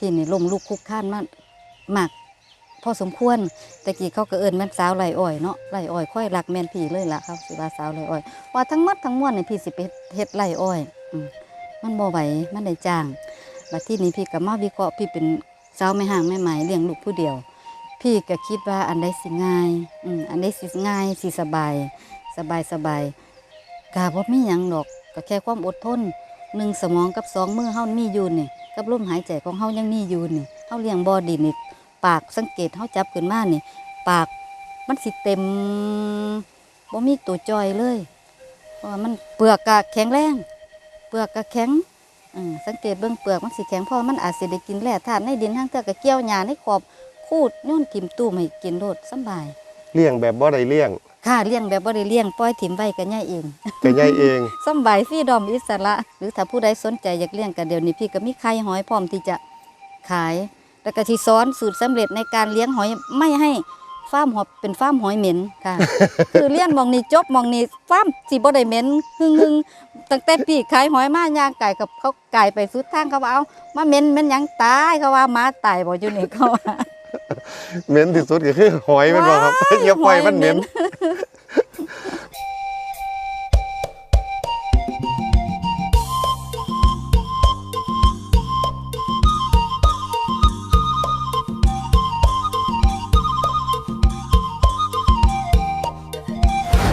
พี่นี่ลมลุกคุกค้านมากมากพอสมควรแต่กี้เขาก็เอิ้นแม่นสาวไรอ้อยเนาะไรอ้อยค่อยรักแมนพี่เลยล่ะครับสิว่าสาวไรอ้อย ว่าทั้งมัดทั้งมวลนี่พี่สิไปเฮ็ดไรอ้อยมันบ่ไหวมันได้จ้างบัดที่นี้พี่ก็มาวิเคราะห์พี่เป็นสาวแม่ห่างแม่หมายเลี้ยงลูกผู้เดียว พี่ก็คิดว่าอันใดสิง่ายอืมอันใดสิง่ายสิสบาย สบายสบายกาบ่มีหยังดอกก็แค่ความอดทนหนึ่งสมองกับสองมือเฮามีอยู่นี่ กับลมหายใจของเฮายังมีอยู่นี่เฮาเลี้ยงบ่อดินนี่ปากสังเกตเฮาจับขึ้นมานี่ ปากมันสิเต็มบ่มีตัวจอยเลยเพราะมันเปลือกกะแข็งแรง เปลือกกะแข็งอืมสังเกตเบื้องเปลือกมันสิแข็งเพราะมันอาจสิได้กินแร่ธาตุในดินทั้งเทือกกะเกี่ยวหญ้าในขอบคูดโย่นกิมตู้มให้กินโลดสบาย เลี้ยงแบบบ่ได้เลี้ยง ค่ะเลี้ยงแบบบ่ได้เลี้ยงปล่อยถิ่มไว้ก็ย่ายเองก็ใหญ่เองสำบายฟรีดอมอิสระ หรือถ้าผู้ใดสนใจอยากเลี้ยงก็เดี๋ยวนี้พี่ก็มีไข่หอยพร้อมที่จะขาย แล้วก็ที่สอนสูตรสำเร็จในการเลี้ยงหอยไม่ให้ฟาร์มหอยเป็นฟาร์มหอยเหม็นค่ะ คือเลี้ยงหมองนี้จบหมองนี้ฟาร์มสิบ่ได้เหม็นหึ่งหึงตั้งแต่พี่ขายหอยมาย่างไก่กับเขาไก่ไปสุดทางเขาว่าเอามาเหม็นเหม็นหยังตายเขาว่าหมาตายบ่อยู่นี่เขาว่า เหม็นที่สุดก็คือหอยแมันบ่ครับว้ายอย่าปล่อยมันเหม็นหอย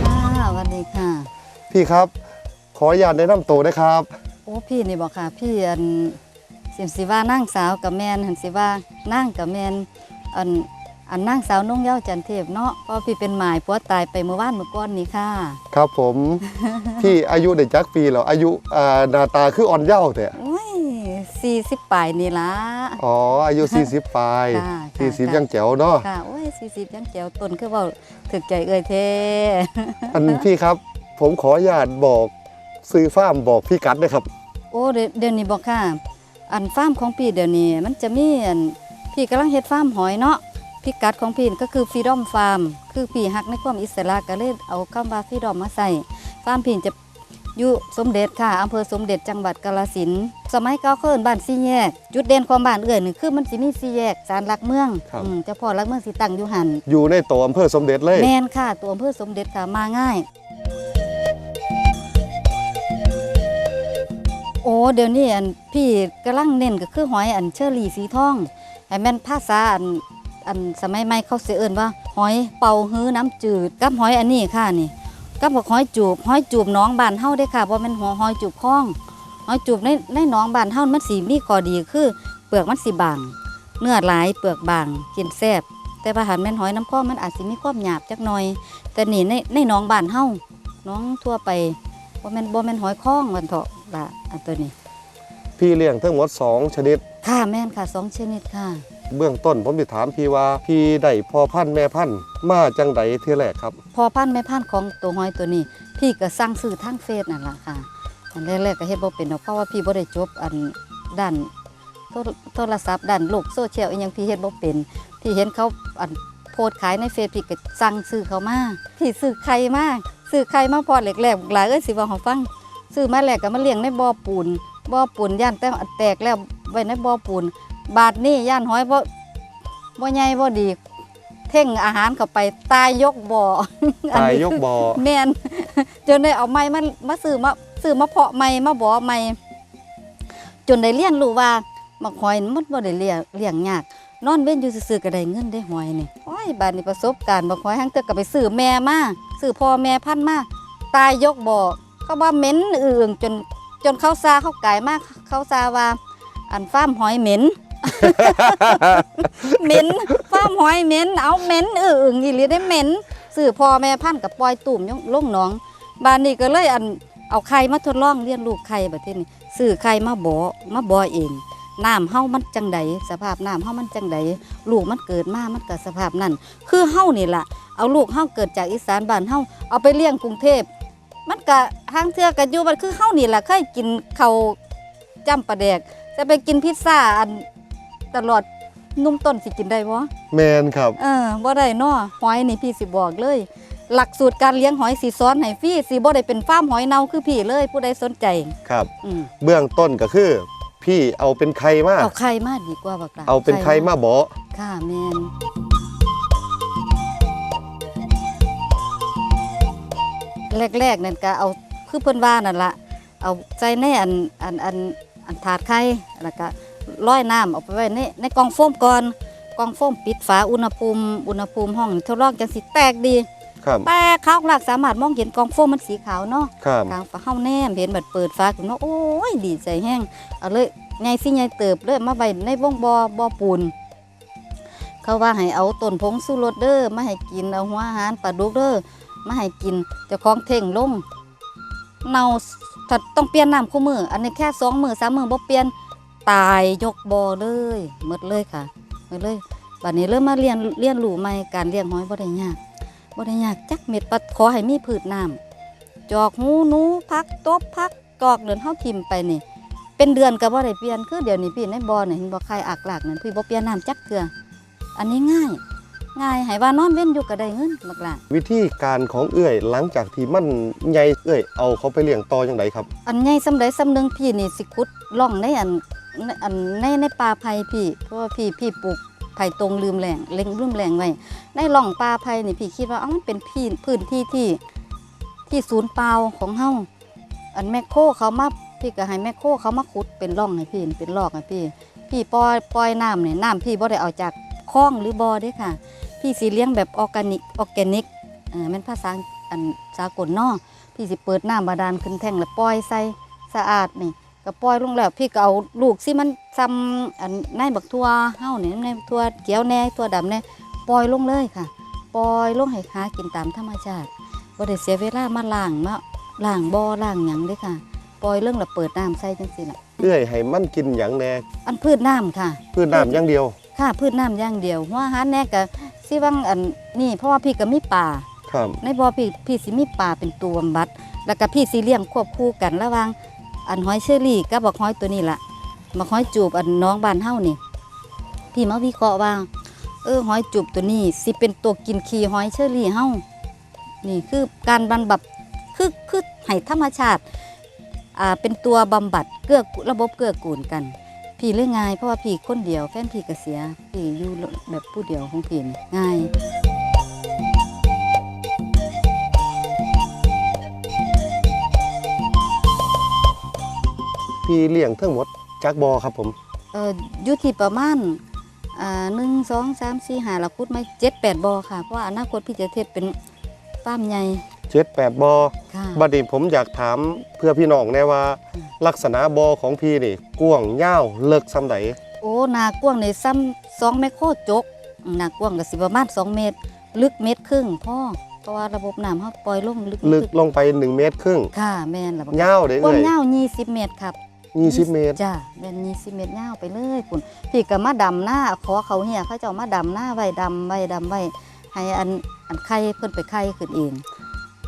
เหม็นค่ะสวัสดีค่ะ พี่ครับ ขออนุญาตแนะนำตัวนะครับ โอ้พี่นี่บอกค่ะ พี่อัน สิสิว่านั่งสาวกับแมนหันสิว่านั่งกับแมนอันอันนั่งสาวนุ่งเย้าจันเทพเนาะเพราะพี่เป็นหมายผัวตายไปเมื่อวานเมื่อก่อนนี้ค่ะ ครับผมพี่อายุได้จักปีแล้วอายุอ่าหน้าตาคืออ่อนเยาว์แต่โอ้ยสี่สิบปลายนี่ละอ๋ออายุ40ปลายค่ะค่ะ40ยังแจ๋วเนาะค่ะโอ้ยสี่สิบยังแจ๋วต้นคือเว่าถึกใจเอ่ยเทอันพี่ครับผมขออนุญาตบอกซื้อฟาร์มบอกพี่กัดนะครับ โอ้เดี๋ยวเดี๋ยวนี้บอกค่ะ อันฟาร์มของพี่เดี๋ยวนี้ มันจะมีอันพี่กำลังเฮ็ดฟาร์มหอยเนาะพิกัดของพี่ก็คือฟรีดอมฟาร์มคือพี่ฮักในความอิสระก็เลยเอาคำว่าฟรีดอมมาใส่ฟาร์มพี่จะอยู่สมเด็จค่ะอำเภอสมเด็จจังหวัดกาฬสินธุ์สมัยเก่าเคินบ้านสี่แยก จุดเด่นของบ้านเอื่อยนี่คือมันสิมีสี่แยกศาลหลักเมืองครับ อืมเจ้าพ่อหลักเมืองสิตั้งอยู่หันอยู่ในตัวอำเภอสมเด็จเลย แมนค่ะ ตัวอำเภอสมเด็จค่ะมาง่าย โอ้เดี๋ยวนี้อันพี่กำลังเน้นก็คือหอยอันเชอรี่สีทองให้แม่นภาษาอันอันสมัยใหม่เขาเสียเอินว่า หอยเป่าฮื้อน้ำจืดกับหอยอันนี้ค่ะนี่กับหอยจูบหอยจูบน้องบานเฮาได้ค่ะบ่แม่นหัวหอยจูบคล้องหอยจูบในในหนองบานเฮามันสีมีขอดีคือ เปลือกมันสิบาง เนื้อหลายเปลือกบางกินแซ่บแต่ว่าหันแม่นหอยน้ำคล้องมันอาจสิมีความหยาบจักหน่อย แต่นี่ในในหนองบานเฮาน้องทั่วไปบ่แม่นบ่แม่นหอยคล้องวันเถาะ ล่ะอันตัวนี้ พี่เลี้ยงทั้งหมด 2 ชนิด ค่ะแม่นค่ะสองชนิดค่ะ เบื้องต้นผมจะถามพี่ว่าพี่ได้พ่อพันธุ์แม่พันธุ์มาจังไดเทื่อแรกครับ พอพันธุ์แม่พันธุ์ของตัวหอยตัวนี้ พี่ก็สั่งซื้อทางเฟซนั่นล่ะค่ะ อันแรกๆก็เฮ็ดบ่เป็นดอกเพราะว่าพี่บ่ได้จบอันด้านโทรโทรศัพท์ด้านโลกโซเชียลอีหยังพี่เฮ็ดบ่เป็นพี่เห็นเขาอันโพสต์ขายในเฟซพี่ก็สั่งซื้อเขามาพี่ซื้อไข่มาซื้อไข่มาพอแรกๆหลายเอ้ยสิว่าให้ฟัง ซื้อมาแรกก็มาเลี้ยงในบ่อปูนบ่อปูนย่านแต่แตกแล้วไว้ในบ่อปูนบาดนี้ย่านหอยบ่บ่ใหญ่บ่ดี เท่งอาหารเข้าไปตายยกบ่ออันตายนี้ยกบ่อแม่นจนได้เอาไม้มามาซื้อมาซื้อมาเพาะไม้มาบ่อไม้จนได้เรียนรู้ว่ามักหอยมันบ่ได้เลี้ยงเลี้ยงยากนอนเว้นอยู่ซื่อๆก็ได้เงินได้หอยนี่โอ้ยบาดนี้ประสบการณ์บักหอยทั้งเทือก็ไปซื้อแม่มาซื้อพ่อแม่พันธุ์มาตายยกบ่อ เขาว่าเหม็นอึ่งจนจนเขาซาเขาไกายมาก เขาซาว่า อันฟ้ามหอยเหม็นเหม็นฟ้ามหอยเหม็นเอาเหม็นอึ่งอีหลีได้เหม็นซื้อพ่อแม่พันธุ์กับปล่อยตุ่มยงลงหนองบ้านนี้ก็เลยอันเอาไข่มาทดลองเลี้ยงลูกไข่แบบนี้ซื้อไข่มาบ่อมาบ่อเองน้ำเฮามันจังใดสภาพน้ำเฮามันจังใดลูกมันเกิดมามันก็สภาพนั้นคือเฮานี่ล่ะเอาลูกเฮาเกิดจากอีสานบ้านเฮาเอาไปเลี้ยงกรุงเทพ มันก็ทางเทือกันอยู่มันคือเฮานี่ล่ะเคยกินข้าวจ้ำปลาแดก จะไปกินพิซซ่าอันตลอดนุ่มต้นสิกินได้บ่แมนครับเออบ่ได้เนาะหอยนี่พี่สิบอกเลย หลักสูตรการเลี้ยงหอยสิสอนให้ฟรีสิบ่ได้เป็นฟาร์มหอยเน่าคือพี่เลยผู้ใดสนใจครับอืมเบื้องต้นก็คือ พี่เอาเป็นไข่มาเอาไข่มาดีกว่าบักหลาเอาเป็นไข่มาบ่อค่ะแม่น แรกๆนั่นก็เอาคือเพิ่นว่านั่นละเอาใจในอันอันอันอันถาดไข่แล้วก็ร้อยน้ำเอาไปไว้ในในกล่องโฟมก่อนกล่องโฟมปิดฝาอุณหภูมิอุณหภูมิห้องนี่ทดลองจังสิแตกดีครับแต่ขาวหลักสามารถมองเห็นกล่องโฟมมันสีขาวเนาะครับกลางฝาเฮาแนมเห็นบัดเปิดฝาขึ้นเนาะโอ้ยดีใจแห้งเอาเลยใหญ่สิใหญ่เติบเลยมาไว้ในวงบ่อบ่อปูนเขาว่าให้เอาต้นผงสู้รสเด้อมาให้กินเอาหัวอาหารปลาดุกเด้อ มาให้กินเจ้าของเท่งลงเน่าถ้าต้องเปลี่ยนน้ำคู่มือ อันนี้แค่สองมือสามมือบ่เปลี่ยนตายยกบ่อเลยหมดเลยค่ะหมดเลยบัดนี้เริ่มมาเรียนเรียนรู้ใหม่การเลี้ยงหอยบ่ได้ยากบ่ได้ยากจักเม็ดปัดขอให้มีพืชน้ำจอกหูหนูพักตบพักกอกเดินเฮาทิมไปนี่ เป็นเดือนก็บ่ได้เปลี่ยนคือเดี๋ยวนี้พี่ในบ่อนี่เห็นบ่ใครอักหลากนั่นพี่บ่เปลี่ยนน้ำจักเทื่ออันนี้ง่าย ง่ายให้ว่านอนเว้นอยู่ก็ได้เงินบักหลาวิธีการของเอื้อยหลังจากที่มันใหญ่เอื้อยเอาเขาไปเลี้ยงต่อจังไดครับ อันใหญ่สำใดสำหนึงพี่นี่สิขุดล่องในอันในอันในในป่าไผ่พี่ เพราะว่าพี่พี่ปลูกไผ่ตรงลืมแหล่งเล็งลืมแหล่งไว้ในร่องป่าไผ่นี่พี่คิดว่าเอ้ามันเป็นพี่พื้นที่ที่ที่ศูนย์เปล่าของเฮาอันแมคโครเขามาพี่ก็ให้แมคโครเขามาขุดเป็นร่องให้พี่เป็นลอกให้พี่ พี่ปล่อยปล่อยน้ำเนี่ยน้ำพี่บ่ได้เอาจากคลองหรือบ่อเด้ค่ะ พี่สิเลี้ยงแบบออร์แกนิกออร์แกนิกเออแม่นภาษาอันสากลเนาะพี่สิเปิดน้ำบาดาลขึ้นแท่งแล้วปล่อยใส่สะอาดนี่ก็ปล่อยลงแล้ว พี่ก็เอาลูกสิมันซ้ำอันในบักทั่วเฮานี่ในทั่วเขียวแหน่ทั่วดำแหน่ปล่อยลงเลยค่ะ ปล่อยลงให้หากินตามธรรมชาติบ่ได้เสียเวลามาล้างมาล้างบ่อล้างหยังเด้ค่ะ ปล่อยเรื่องแล้วเปิดน้ำใส่จังซี่ล่ะเอื้อยให้มันกินหยังแหน่อันพืชน้ำค่ะ พืชน้ำอย่างเดียว ค่ะพืชน้ำอย่างเดียวหัวอาหารแน่ก็ สิวังอันนี่เพราะว่าพี่ก็มีป่าครับในบ่อพี่พี่สิมีป่าเป็นตัวบำบัด แล้วก็พี่สิเลี้ยงควบคู่กันระหว่างอันหอยเชอรี่กับบักหอยตัวนี้ล่ะบักหอยจูบอันน้องบ้านเฮานี่พี่มาวิเคราะห์ว่า เออหอยจูบตัวนี้สิเป็นตัวกินขี้หอยเชอรี่เฮานี่คือการบำบัดคือคือให้ธรรมชาติอ่าเป็นตัวบำบัดเกื้อกูระบบเกื้อกูลกัน พี่เรื่องง่าย เพราะว่าพี่คนเดียวแฟนพี่ก็เสียพี่อยู่แบบผู้เดียวของพี่นี่ง่ายพี่เลี้ยงทั้งหมดจักบอครับผมเอ่ออยู่ที่ประมาณอ่าหนึ่งสองสามสี่ห้าเราคุดไม่เจ็ดแปดบอค่ะ เพราะว่าอนาคตพี่จะเทศเป็นฟาร์มใหญ่ เจ็ดแปดบอค่ะบัดนี้ผมอยากถามเพื่อพี่น้องแน่ว่าอืมลักษณะบอของพี่นี่กว้างยาวเลิกซ้ำใดโอ้หนากว้างในซ้ำสองเมตรโคตรจกหนากว้างก็สิประมาณสองเมตร ลึกเมตรครึ่งพ่อเพราะว่าระบบน้ำเขาปล่อยลงลึกลึกลงไป 1 เมตรครึ่งค่ะแม่นละบักยาวเด้กว้าเอ้งยยาวยี่สิบเมตรครับ20เมตรจ้าแม่นยี่สิบเมตรยาวไปเลยคุณพี่ก็มาดำหน้าขอเขาเหี่ยเขาเจ้ามาดำหน้าไว้ดำไว้ดำไว้ให้อันอันไข่เพิ่นไปไข่ขึ้นเอง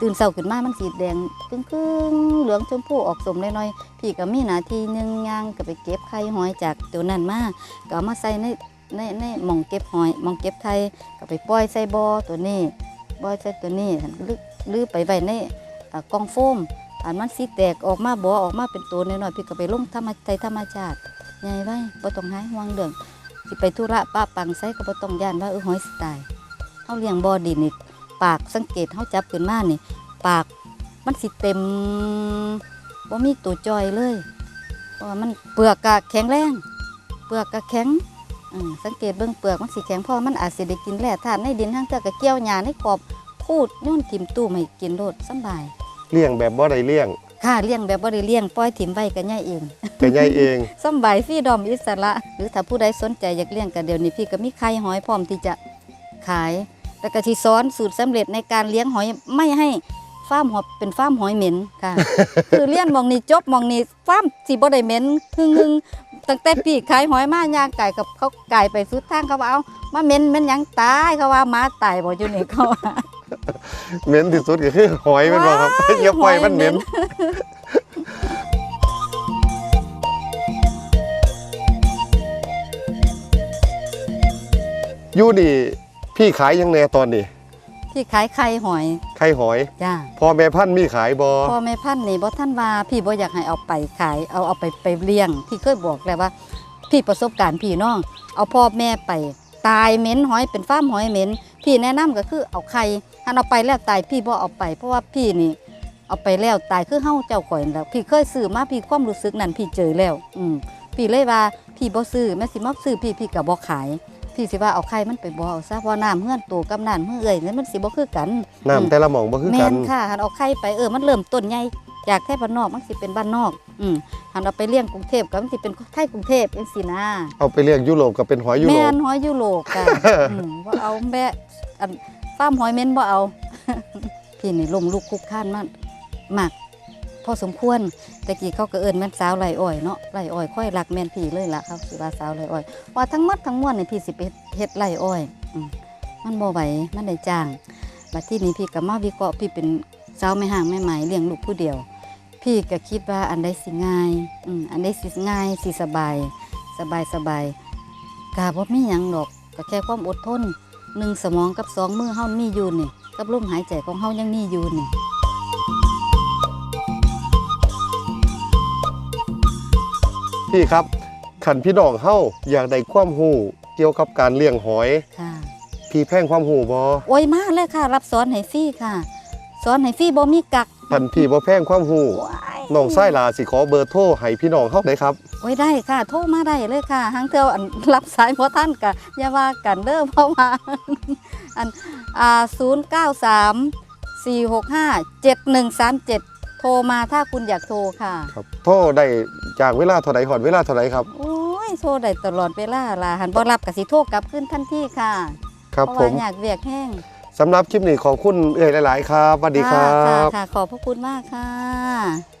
ตื่นเช้าขึ้นมามันสีแดงครึ่งครึ่งๆเหลืองชมพูออกสมน้อยๆพี่ก็มีหน้าที่หนึ่งย่างก็ไปเก็บไข่หอยจากตัวนั้นมาก็เอามาใส่ในในในหมองเก็บหอยหมองเก็บไข่ก็ไปปล่อยใส่บ่อตัวนี้บ่อใส่ตัวนี้หั่นหรือหรือไปไว้ในกองโฟมอันมันสีแตกออกมาบ่อออกมาเป็นตัวน้อยๆพี่ก็ไปลงธรรมใจธรรมชาติใหญ่ไว้บ่ต้องหายห่วงเรื่องสิไปธุระป้าปังไสก็บ่ต้องย่านว่าเออหอยสิตายเฮาเลี้ยงบ่อดินนี่ ปากสังเกตเฮาจับขึ้นมานี่ ปากมันสิเต็มว่ามีตัวจอยเลยเพราะว่ามันเปลือกกะแข็งแรง เปลือกกะแข็งอืมสังเกตเบื้องเปลือกมันสีแข็งเพราะมันอาจสิได้กินแร่ธาตุในดินทั้งเทือกกะเกี่ยวหญ้าในขอบคูดโย่นถิ่มตู้ให้กินโลดสำบายเลี้ยงแบบบ่ได้เลี้ยงค่ะเลี้ยงแบบบ่ได้เลี้ยงปล่อยถิ่มไว้ก็ย่ายเองเป็นใหญ่เองสำบายฟรีดอมอิสระ หรือถ้าผู้ใดสนใจอยากเลี้ยงก็เดี๋ยวนี้พี่ก็มีไข่หอยพร้อมที่จะขาย แล้วก็ที่สอนสูตรสำเร็จในการเลี้ยงหอยไม่ให้ฟาร์มหอยเป็นฟาร์มหอยเหม็นค่ะ คือเลี้ยนหมองนี้จบหมองนี้ฟาร์มสิบ่ได้เหม็นหึงหึงตั้งแต่พี่ขายหอยมาย่างไก่กับเขาไก่ไปสุดทางเขาว่าเอามาเหม็นเหม็นหยังตายเขาว่าหมาตายบ่อยู่นี่เขาว่าเหม็นที่สุดก็คือหอยแมันบ่ครับว้ายอย่าปล่อยมันเหม็นหอยเหม็อยู่นี่ พี่ขายยังแน่ตอนนี้พพี่ขายไข่หอยไข่หอยจ้าพ่อแม่พันธุ์มีขายบ่พ่อแม่พันธุ์นี่บ่ท่านว่าพี่บ่อยากให้เอาไปขายเอาเอาไปไปเลี้ยงพี่เคยบอกแล้วว่าพี่ประสบการณ์พี่น้อง เอาพ่อแม่ไป ตายเหม็นหอยเป็นฟาร์มหอยเหม็นพี่แนะนำก็คือเอาไข่หันเอาไปแล้วตายพี่บ่เอาไป เพราะว่าพี่นี่ เอาไปแล้วตายคือเฮาเจ้าข่อยนั่นแหล้ว พี่เคยซื้อมาพี่ความรู้สึกนั้นพี่เจอแล้ว อืมพี่เลยว่าพี่บ่ซื้อแม่สิมาซื้อพี่พี่ก็บ่ขาย พี่สิว่าเอาไข่มันไปบ่เอาซะเพราะน้ำเฮือนโตกับน้ำเฮือเอ้ยนี่มันสิบ่คือกันน้ำแต่ละหม่องบ่คือแม่กันนค่ะหันเอาไข่ไปเออมันเริ่มต้นใหญ่จากแค่บ้านนอกมันสิเป็นบ้านนอกอืมหันเอาไปเลี้ยงกรุงเทพก็มันสิเป็นไทยกรุงเทพจังซี่นะ เอาไปเลี้ยงยุโรปก็เป็นหอยยุโรแม่ป นหอยยุโรปค่ะอืมบ่เอาแม่อันฟาร์มหอยเม้นบ่เอา พี่นี่ลมลุกคุกข้านมากมากพ อสมควรแต่กี้เขาก็เอิ้นแม่นสาวไรอ้อยเนาะไรอ้อยค่อยรักแม่นพี่เลยล่ะเขาสิว่าสาวไรอ้อยว่าทั้งหมดทั้งมวลนี่พี่สิไปเฮ็ดไรอ้อยมันบ่ไหวมันได้จ้างบัดที่นี้พี่ก็มาวิเคราะห์พี่เป็นสาวไม่ห่างไม่ไหมเลี้ยงลูกผู้เดียว พี่ก็คิดว่าอันใดสิง่ายอืมอันใดสิง่ายสิสบาย สบายสบายกาบ่มีหยังดอกก็แค่ความอดทนหนึ่งสมองกับสองมือเฮามีอยู่นี่กับลมหายใจของเฮายังมีอยู่นี่ พี่ครับขันพี่น้องเฮาอยากได้ความรู้เกี่ยวกับการเลี้ยงหอย ค่ะ พี่แพงความรู้บ่โอ้ยมาเลยค่ะ รับสอนให้ฟรีค่ะ สอนให้ฟรีบ่มีกักพันพี่บ่แพงความรู้ว้ายน้องไส้ลาสิขอเบอร์โทรให้พี่น้องเฮาได้ครับ โอ้ยได้ค่ะ โทรมาได้เลยค่ะหังเทออันรับสายบ่ท่านกะอย่าว่ากันเด้อเพราะว่าอันอ่า093 465 7137 โทรมาถ้าคุณอยากโทรค่ะครับโทรได้จากเวลาเท่าใดหอดเวลาเท่าใดครับโอ้ยโทรได้ตลอดเวลาล่ะหันบ่รับก็สิโทรกลับขึ้นทันทีค่ะครับเพราะผว่ามอยากเวียกแห้งสำหรับคลิปนี้ขอบคุณเอ่ยหลาย ๆ ครับสวัสดีครัค่ะบค่ะขอบพระคุณมากค่ะ